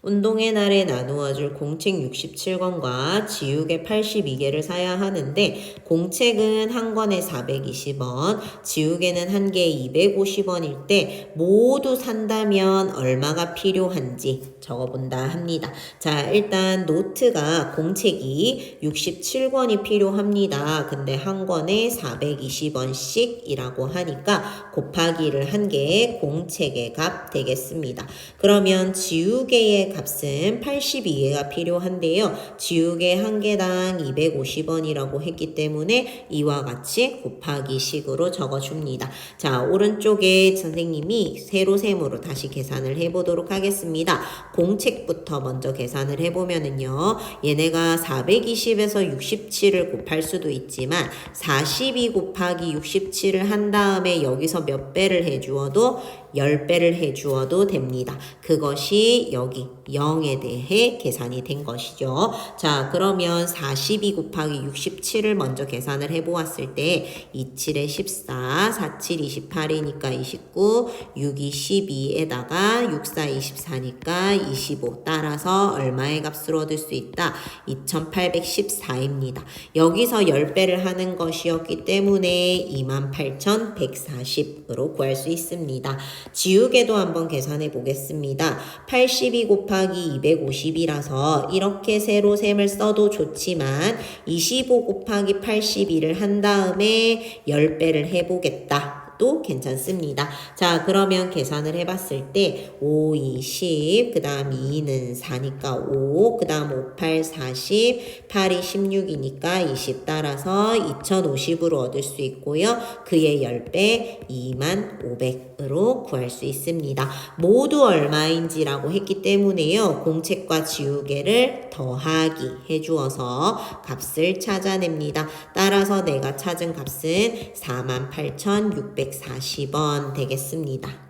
운동의 날에 나누어 줄 공책 67권과 지우개 82개를 사야 하는데 공책은 한 권에 420원, 지우개는 한 개에 250원일 때 모두 산다면 얼마가 필요한지 적어본다 합니다. 자, 일단 노트가 공책이 67권이 필요합니다. 근데 한 권에 420원씩이라고 하니까 곱하기를 한 개의 공책의 값 되겠습니다. 그러면 지우개의 값은 82개가 필요한데요. 지우개 한 개당 250원이라고 했기 때문에 이와 같이 곱하기 식으로 적어줍니다. 자, 오른쪽에 선생님이 세로셈으로 다시 계산을 해보도록 하겠습니다. 공책부터 먼저 계산을 해보면은요. 얘네가 420에서 67을 곱할 수도 있지만 42 곱하기 67을 한 다음에 여기서 몇 배를 해주어도 10배를 해주어도 됩니다. 그것이 여기 0에 대해 계산이 된 것이죠. 자, 그러면 42 곱하기 67을 먼저 계산을 해보았을 때 27에 14, 47, 28이니까 29, 6이 12에다가 6, 4, 24니까 25 따라서 얼마의 값을 얻을 수 있다? 2814입니다. 여기서 10배를 하는 것이었기 때문에 28,140으로 구할 수 있습니다. 지우개도 한번 계산해 보겠습니다. 82 곱하기 250이라서 이렇게 세로 셈을 써도 좋지만 25 곱하기 82를 한 다음에 10배를 해보겠다. 또 괜찮습니다. 자, 그러면 계산을 해봤을 때 5, 2, 10, 그 다음 2는 4니까 5, 그 다음 5, 8, 40, 8이 16이니까 20 따라서 2050으로 얻을 수 있고요. 그의 10배 2만 500으로 구할 수 있습니다. 모두 얼마인지라고 했기 때문에요. 공책과 지우개를 더하기 해주어서 값을 찾아냅니다. 따라서 내가 찾은 값은 48,640원 되겠습니다.